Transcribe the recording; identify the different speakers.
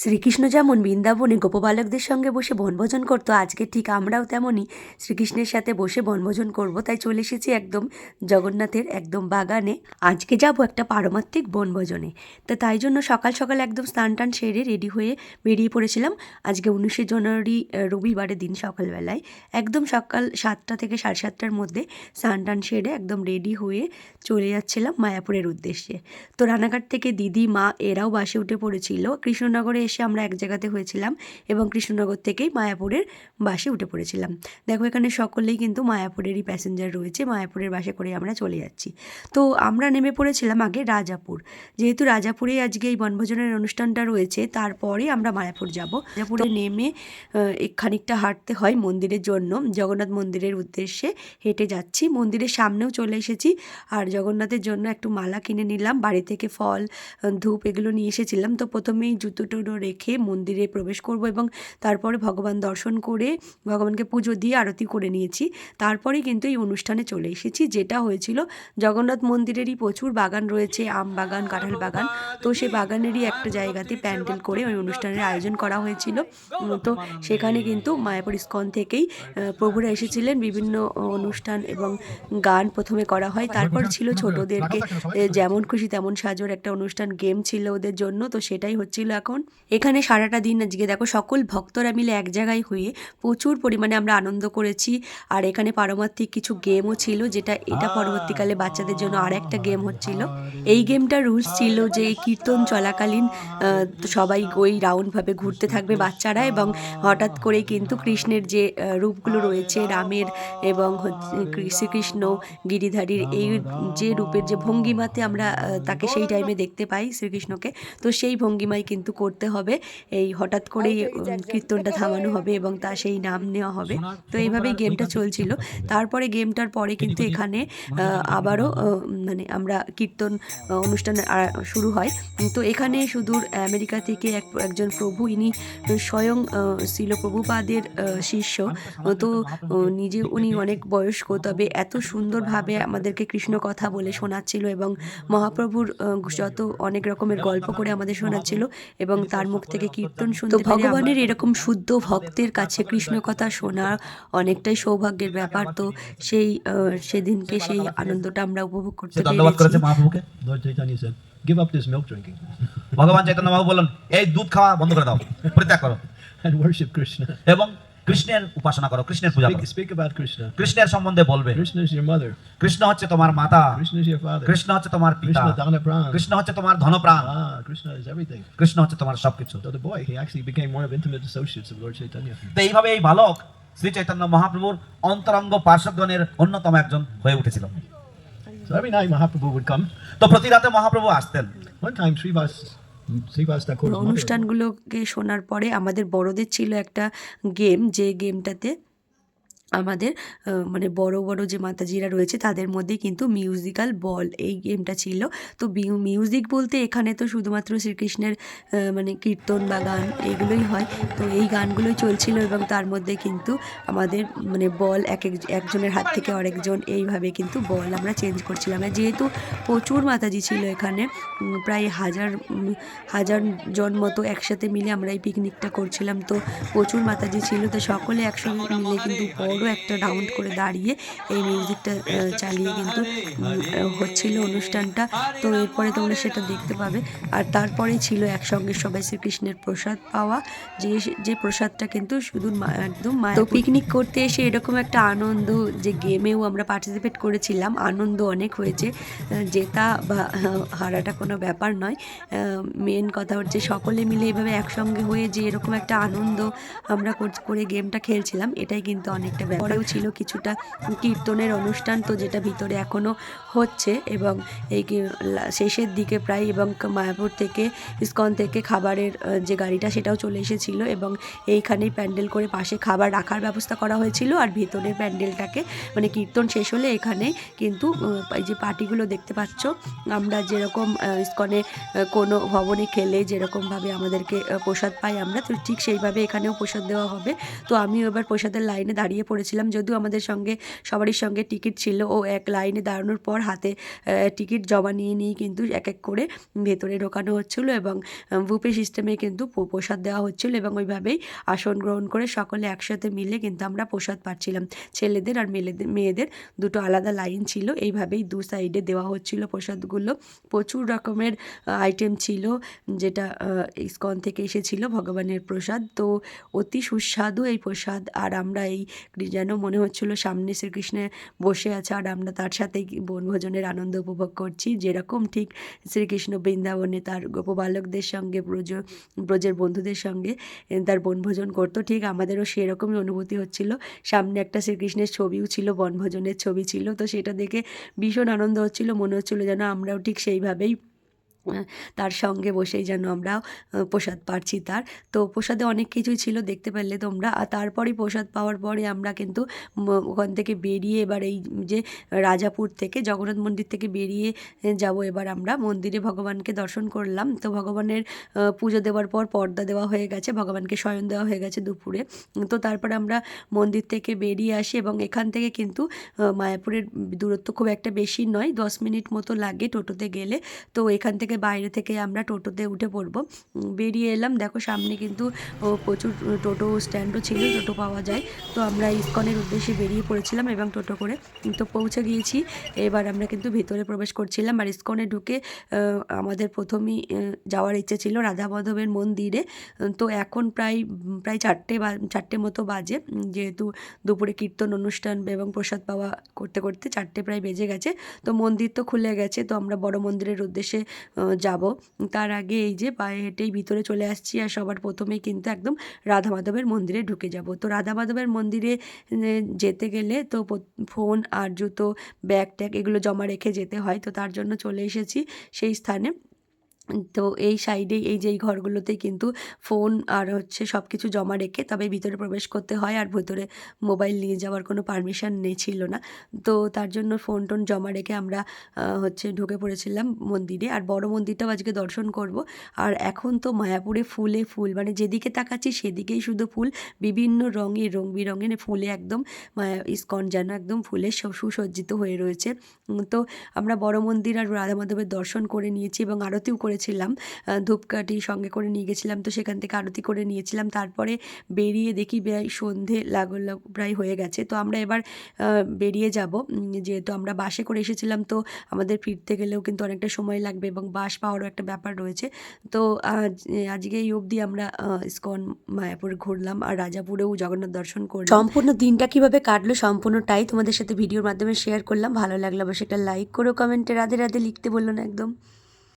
Speaker 1: শ্রীকৃষ্ণ যেমন বৃন্দাবনে গোপবালকদের সঙ্গে বসে বনভোজন করতো, আজকে ঠিক আমরাও তেমনই শ্রীকৃষ্ণের সাথে বসে বনভোজন করব। তাই চলে এসেছি একদম জগন্নাথের একদম বাগানে। আজকে যাব একটা পারমাত্মিক বনভোজনে। তো তাই জন্য সকাল সকাল একদম স্নান টান সেরে রেডি হয়ে বেরিয়ে পড়েছিলাম। আজকে উনিশে জানুয়ারি রবিবারের দিন সকালবেলায়। একদম সকাল সাতটা থেকে সাড়ে সাতটার মধ্যে স্নান টান সেরে একদম রেডি হয়ে চলে যাচ্ছিলাম মায়াপুরের উদ্দেশ্যে। তো রানাঘাট থেকে দিদি, মা এরাও বাসে উঠে পড়েছিল। কৃষ্ণনগরে এসে আমরা এক জায়গাতে হয়েছিলাম এবং কৃষ্ণনগর থেকেই মায়াপুরের বাসে উঠে পড়েছিলাম। দেখো এখানে সকলেই কিন্তু মায়াপুরেরই প্যাসেঞ্জার রয়েছে। মায়াপুরের বাসে করে আমরা চলে যাচ্ছি। তো আমরা নেমে পড়েছিলাম আগে রাজাপুর। যেহেতু রাজাপুরে আজকে এই বনভোজনের অনুষ্ঠানটা রয়েছে তারপরে আমরা মায়াপুর যাব। রাজাপুরে নেমে খানিকটা হাঁটতে হয় মন্দিরের জন্য। জগন্নাথ মন্দিরের উদ্দেশ্যে হেঁটে যাচ্ছি। মন্দিরের সামনেও চলে এসেছি। আর জগন্নাথের জন্য একটু মালা কিনে নিলাম। বাড়ি থেকে ফল ধূপ এগুলো নিয়ে এসেছিলাম। তো প্রথমেই জুতো টুতো রেখে মন্দিরে প্রবেশ করব এবং তারপরে ভগবান দর্শন করে ভগবানকে পুজো দিয়ে আরতি করে নিয়েছি। তারপরে কিন্তু এই অনুষ্ঠানে চলে এসেছি, যেটা হয়েছিল জগন্নাথ মন্দিরেরই প্রচুর বাগান রয়েছে, আম বাগান, কাঁঠাল বাগান। তো সেই বাগানেরই একটা জায়গাতে প্যান্ডেল করে ওই অনুষ্ঠানের আয়োজন করা হয়েছিল। তো সেখানে কিন্তু মায়াপুর ইস্কন থেকেই প্রভুরা এসেছিলেন বিভিন্ন অনুষ্ঠান এবং গান প্রথমে করা হয়। তারপর ছিল ছোটদেরকে যেমন খুশি তেমন সাজোর একটা অনুষ্ঠান, গেম ছিল ওদের জন্য। তো সেটাই হচ্ছিল এখন। এখানে সারাটা দিন আজকে দেখো সকল ভক্তরা মিলে এক জায়গায় হয়ে প্রচুর পরিমাণে আমরা আনন্দ করেছি। আর এখানে পারমার্থিক কিছু গেমও ছিল, যেটা এটা পরবর্তীকালে বাচ্চাদের জন্য আর একটা গেম হচ্ছিল। এই গেমটার রুলস ছিল যে কীর্তন চলাকালীন সবাই ওই রাউন্ডভাবে ঘুরতে থাকবে বাচ্চারা এবং হঠাৎ করেই কিন্তু কৃষ্ণের যে রূপগুলো রয়েছে, রামের এবং শ্রীকৃষ্ণ, গিরিধারীর এই যে রূপের যে ভঙ্গিমাতে আমরা তাকে সেই টাইমে দেখতে পাই শ্রীকৃষ্ণকে। তো সেই ভঙ্গিমাই কিন্তু করতে হবে। এই হঠাৎ করেই কীর্তনটা থামানো হবে এবং তা সেই নাম নেওয়া হবে। তো এইভাবেই গেমটা চলছিল। তারপরে গেমটার পরে কিন্তু এখানে আহ, আবারও মানে আমরা কীর্তন অনুষ্ঠান শুরু হয়। তো এখানে সুদূর আমেরিকা থেকে এক একজন প্রভু ইনি স্বয়ং শিল প্রভুপাদের শিষ্য। তো নিজে উনি অনেক বয়স্ক তবে এত সুন্দরভাবে আমাদেরকে কৃষ্ণ কথা বলে শোনাচ্ছিল এবং মহাপ্রভুর যত অনেক রকমের গল্প করে আমাদের শোনাচ্ছিল এবং তার মুখ থেকে কীর্তন শুনতে ভগবানের এরকম শুদ্ধ ভক্তের কাছে কৃষ্ণ কথা শোনা অনেকটাই সৌভাগ্যের ব্যাপার। তো সেই আহ, সেদিনকে সেই আনন্দটা আমরা উপভোগ করতে
Speaker 2: পেরেছি ধন্যবাদ করেছে মহাপ্রভুকে।
Speaker 3: Give up this milk drinking
Speaker 2: ভগবান চৈতন্য বাবু বললেন এই দুধ খাওয়া বন্ধ করে দাও। পরিত্যাগ করো।
Speaker 3: And worship Krishna.
Speaker 2: এবং কৃষ্ণের উপাসনা করো কৃষ্ণের পূজা কৃষ্ণের সম্বন্ধে বলবে। কৃষ্ণ হচ্ছে তোমার মাতা। কৃষ্ণ হচ্ছে তোমার কৃষ্ণ হচ্ছে তোমার ধনপ্রাণ। কৃষ্ণ হচ্ছে তোমার সবকিছু। এইভাবে এই বালক শ্রী চৈতন্য মহাপ্রভুর অন্তরঙ্গ পার্শ্বনের অন্যতম একজন হয়ে উঠেছিল। তো প্রতি রাতে মহাপ্রভু আসতেন।
Speaker 3: One time,
Speaker 1: অনুষ্ঠানগুলোকে শোনার পরে আমাদের বড়দের ছিল একটা গেম যে গেমটাতে আমাদের মানে বড় বড় যে মাতাজিরা রয়েছে তাদের মধ্যে কিন্তু মিউজিক্যাল বল এই গেমটা ছিল। তো মিউজিক বলতে এখানে তো শুধুমাত্র শ্রীকৃষ্ণের মানে কীর্তন বা গান এগুলোই হয়। তো এই গানগুলোই চলছিল এবং তার মধ্যে কিন্তু আমাদের মানে বল এক এক, একজনের হাত থেকে আরেকজন এইভাবে কিন্তু বল আমরা চেঞ্জ করছিলাম। আর যেহেতু প্রচুর মাতাজি ছিল এখানে প্রায় হাজার হাজার জন মতো একসাথে মিলে আমরা এই পিকনিকটা করছিলাম। তো প্রচুর মাতাজি ছিল, তো সকলে একসঙ্গে মিলে কিন্তু বড় একটা রাউন্ড করে দাঁড়িয়ে এই মিউজিকটা চালিয়ে কিন্তু হচ্ছিল অনুষ্ঠানটা। তো এরপরে তোমরা সেটা দেখতে পাবে। আর তারপরে ছিল একসঙ্গে সবাই শ্রীকৃষ্ণের প্রসাদ পাওয়া। যে যে প্রসাদটা কিন্তু শুধু একদম তো পিকনিক করতে এসে এরকম একটা আনন্দ যে গেমেও আমরা পার্টিসিপেট করেছিলাম আনন্দ অনেক হয়েছে। জেতা বা হারাটা কোনো ব্যাপার নয়। মেন কথা হচ্ছে সকলে মিলে এভাবে একসঙ্গে হয়ে যে এরকম একটা আনন্দ আমরা কর- করে গেমটা খেলছিলাম এটাই কিন্তু অনেকটা ব্যাপারেও ছিল কিছুটা কীর্তনের অনুষ্ঠান তো যেটা ভিতরে এখনও হচ্ছে এবং এই শেষের দিকে প্রায় এবং মায়াপুর থেকে ইস্কন থেকে খাবারের যে গাড়িটা সেটাও চলে এসেছিল এবং এইখানেই প্যান্ডেল করে পাশে খাবার রাখার ব্যবস্থা করা হয়েছিল আর ভেতরের প্যান্ডেলটাকে মানে কীর্তন শেষ হলে এখানে কিন্তু এই যে পার্টিগুলো দেখতে পাচ্ছ আমরা যেরকম ইস্কনে কোনো ভবনে খেলে যেরকমভাবে আমাদেরকে প্রসাদ পাই আমরা তো ঠিক সেইভাবে এখানেও প্রসাদ দেওয়া হবে। তো আমিও এবার প্রসাদের লাইনে দাঁড়িয়ে পড়ে করেছিলাম, যদিও আমাদের সঙ্গে, সবারই সঙ্গে টিকিট ছিল। ও এক লাইনে দাঁড়ানোর পর হাতে টিকিট জমা নিয়ে নিয়ে কিন্তু এক এক করে ভেতরে ঢোকানো হচ্ছিল এবং বুপে সিস্টেমে কিন্তু প্রসাদ দেওয়া হচ্ছিল এবং ওইভাবেই আসন গ্রহণ করে সকলে একসাথে মিলে কিন্তু আমরা প্রসাদ পাচ্ছিলাম। ছেলেদের আর মেয়েদের মেয়েদের দুটো আলাদা লাইন ছিল, এইভাবেই দু সাইডে দেওয়া হচ্ছিল প্রসাদগুলো। প্রচুর রকমের আইটেম ছিল, যেটা ইস্কন থেকে এসেছিল ভগবানের প্রসাদ। তো অতি সুস্বাদু এই প্রসাদ, আর আমরা এই যেন মনে হচ্ছিল সামনে শ্রীকৃষ্ণে বসে আছে আর আমরা তার সাথেই বনভোজনের আনন্দ উপভোগ করছি। যেরকম ঠিক শ্রীকৃষ্ণ বৃন্দাবনে তার গোপবালকদের সঙ্গে, ব্রজ, ব্রজের বন্ধুদের সঙ্গে তার বনভোজন করতো, ঠিক আমাদেরও সেরকমই অনুভূতি হচ্ছিল। সামনে একটা শ্রীকৃষ্ণের ছবিও ছিল, বনভোজনের ছবি ছিল, তো সেটা দেখে ভীষণ আনন্দ হচ্ছিল, মনে হচ্ছিল যেন আমরাও ঠিক সেইভাবেই তার সঙ্গে বসেই যেন আমরা প্রসাদ পাচ্ছি তার। তো প্রসাদে অনেক কিছুই ছিল, দেখতে পারলে তোমরা। আর তারপরেই প্রসাদ পাওয়ার পরে আমরা কিন্তু ওখান থেকে বেরিয়ে এবার এই যে রাজাপুর থেকে, জগন্নাথ মন্দির থেকে বেরিয়ে যাব এবার আমরা। মন্দিরে ভগবানকে দর্শন করলাম। তো ভগবানের পুজো দেওয়ার পর পর্দা দেওয়া হয়ে গেছে, ভগবানকে শয়ন দেওয়া হয়ে গেছে দুপুরে। তো তারপরে আমরা মন্দির থেকে বেরিয়ে আসি এবং এখান থেকে কিন্তু মায়াপুরের দূরত্ব খুব একটা বেশি নয়, দশ মিনিট মতো লাগে টোটোতে গেলে। তো এখান থেকে বাইরে থেকে আমরা টোটোতে উঠে পড়ব। বেরিয়ে এলাম। দেখো সামনে কিন্তু প্রচুর টোটো স্ট্যান্ডও ছিল, টোটো পাওয়া যায়। তো আমরা ইস্কনের উদ্দেশ্যে বেরিয়ে পড়েছিলাম এবং টোটো করে তো পৌঁছে গিয়েছি। এবার আমরা কিন্তু ভিতরে প্রবেশ করছিলাম আর ইস্কনে ঢুকে আমাদের প্রথমেই যাওয়ার ইচ্ছে ছিল রাধা মাধবের মন্দিরে। তো এখন প্রায় প্রায় চারটে বা, চারটে মতো বাজে। যেহেতু দুপুরে কীর্তন অনুষ্ঠান এবং প্রসাদ পাওয়া করতে করতে চারটে প্রায় বেজে গেছে। তো মন্দির তো খুলে গেছে। তো আমরা বড় মন্দিরের উদ্দেশ্যে যাব। তার আগে এই যে পায়ে হেঁটেই ভিতরে চলে আসছি আর সবার প্রথমেই কিন্তু একদম রাধা মাধবের মন্দিরে ঢুকে যাব। তো রাধা মাধবের মন্দিরে যেতে গেলে তো ফোন, আর জুতো, ব্যাগ ট্যাগ এগুলো জমা রেখে যেতে হয়। তো তার জন্য চলে এসেছি সেই স্থানে। তো এই সাইডেই এই যে এই ঘরগুলোতেই কিন্তু ফোন আর হচ্ছে সব কিছু জমা রেখে তবে ভিতরে প্রবেশ করতে হয় আর ভিতরে মোবাইল নিয়ে যাওয়ার কোনো পারমিশন নেই ছিল না। তো তার জন্য ফোন টোন জমা রেখে আমরা হচ্ছে ঢুকে পড়েছিলাম মন্দিরে। আর বড় মন্দিরটাও আজকে দর্শন করব। আর এখন তো মায়াপুরে ফুলে ফুল মানে যেদিকে তাকাচ্ছি সেদিকেই শুধু ফুল, বিভিন্ন রঙে রং বেরঙের ফুলে একদম মায়া ইস্কন যেন একদম ফুলে সুসজ্জিত হয়ে রয়েছে। তো আমরা বড় মন্দির আর রাধা মাধবের দর্শন করে নিয়েছি এবং আরতিও করেছিলাম ধূপকাঠি সঙ্গে করে নিয়ে গেছিলাম, তো সেখান থেকে আরতি করে নিয়েছিলাম। তারপরে বেরিয়ে দেখি সন্ধে লাগল, প্রায় হয়ে গেছে। তো আমরা এবার বেরিয়ে যাব। যেহেতু আমরা বাসে করে এসেছিলাম, তো আমাদের ফিরতে গেলেও কিন্তু অনেকটা সময় লাগবে এবং বাস পাওয়ারও একটা ব্যাপার রয়েছে। তো আজ, আজকে এই অবধি আমরা ইসকন, মায়াপুর ঘুরলাম আর রাজাপুরেও জগন্নাথ দর্শন করলাম। সম্পূর্ণ দিনটা কীভাবে কাটলো সম্পূর্ণটাই তোমাদের সাথে ভিডিওর মাধ্যমে শেয়ার করলাম। ভালো লাগল অবশ্যই একটা লাইক করো কমেন্টে রাধে রাধে লিখতে বলল না একদম।